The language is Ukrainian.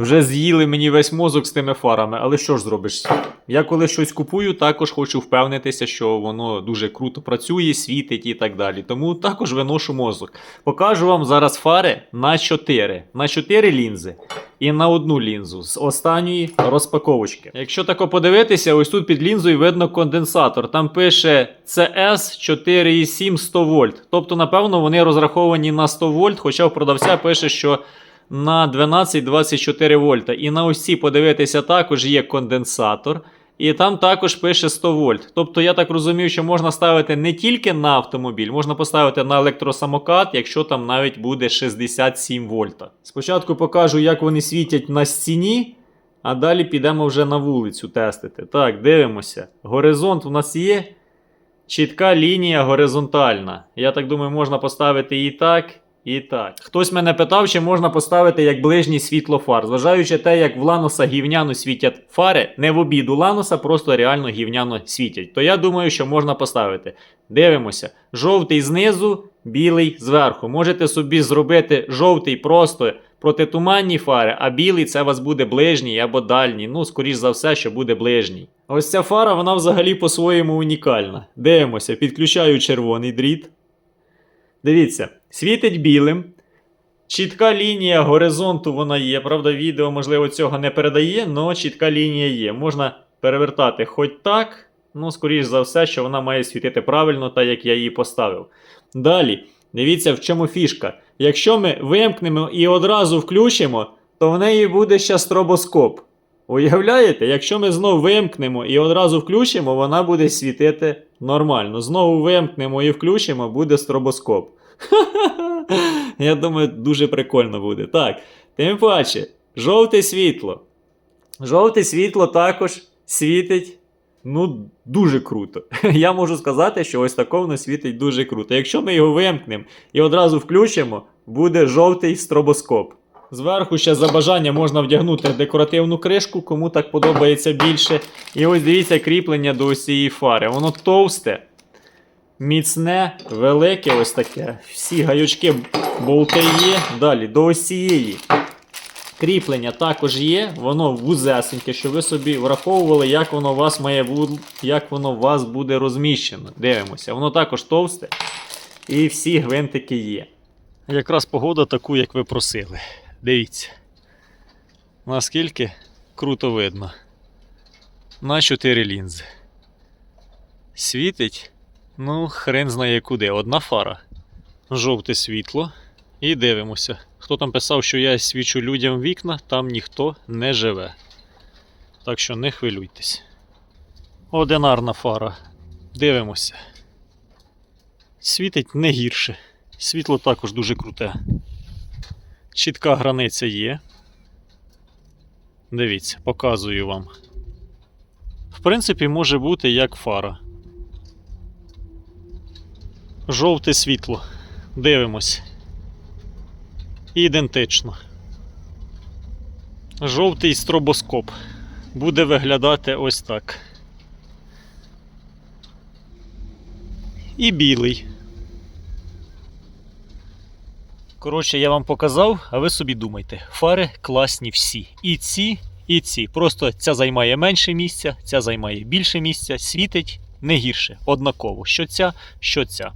Вже з'їли мені весь мозок з тими фарами, але що ж зробиш? Я коли щось купую, також хочу впевнитися, що воно дуже круто працює, світить і так далі. Тому також виношу мозок. Покажу вам зараз фари на 4. На 4 лінзи і на одну лінзу з останньої розпаковочки. Якщо тако подивитися, ось тут під лінзою видно конденсатор. Там пише CS 4,7 100 вольт. Тобто, напевно, вони розраховані на 100 вольт, хоча в продавця пише, що на 12-24 вольта. І на ось подивитися також є конденсатор. І там також пише 100 вольт. Тобто я так розумію, що можна ставити не тільки на автомобіль, можна поставити на електросамокат, якщо там навіть буде 67 вольта. Спочатку покажу, як вони світять на стіні, а далі підемо вже на вулицю тестити. Так, дивимося. Горизонт у нас є. Чітка лінія горизонтальна. Я так думаю, можна поставити і так, і так. Хтось мене питав, чи можна поставити як ближній світло фар. Зважаючи те, як в Ланоса гівняно світять фари, не в обіду Ланоса, просто реально гівняно світять. То я думаю, що можна поставити. Дивимося. Жовтий знизу, білий зверху. Можете собі зробити жовтий просто протитуманні фари, а білий це у вас буде ближній або дальній. Ну, скоріш за все, що буде ближній. Ось ця фара, вона взагалі по-своєму унікальна. Дивимося, підключаю червоний дріт. Дивіться, світить білим. Чітка лінія горизонту вона є. Правда, відео, можливо, цього не передає, але чітка лінія є. Можна перевертати хоч так. Ну, скоріш за все, що вона має світити правильно, так як я її поставив. Далі, дивіться, в чому фішка. Якщо ми вимкнемо і одразу включимо, то в неї буде ще стробоскоп. Уявляєте, якщо ми знову вимкнемо і одразу включимо, вона буде світити нормально. Знову вимкнемо і включимо, буде стробоскоп. Я думаю, дуже прикольно буде. Так, тим паче, жовте світло. Жовте світло також світить. Ну, дуже круто. Я можу сказати, що ось тако воно світить дуже круто. Якщо ми його вимкнемо і одразу включимо, буде жовтий стробоскоп. Зверху ще за бажання можна вдягнути декоративну кришку, кому так подобається більше. І ось дивіться кріплення до ось цієї фари. Воно товсте, міцне, велике ось таке. Всі гаючки болти є. Далі до ось. Кріплення також є, воно вузесеньке, щоб ви собі враховували, як воно у вас має бу- як воно у вас буде розміщено. Дивимося, воно також товсте. І всі гвинтики є. Якраз погода таку, як ви просили. Дивіться. Наскільки круто видно. На 4 лінзи. Світить, ну, хрен знає куди. Одна фара. Жовте світло. І дивимося. Хто там писав, що я свічу людям вікна, там ніхто не живе. Так що не хвилюйтесь. Одинарна фара. Дивимося. Світить не гірше. Світло також дуже круте. Чітка границя є. Дивіться, показую вам. В принципі, може бути як фара. Жовте світло. Дивимось. Ідентично. Жовтий стробоскоп буде виглядати ось так. І білий. Коротше, я вам показав, а ви собі думайте. Фари класні всі. І ці, і ці. Просто ця займає менше місця, ця займає більше місця, світить не гірше, однаково. Що ця, що ця.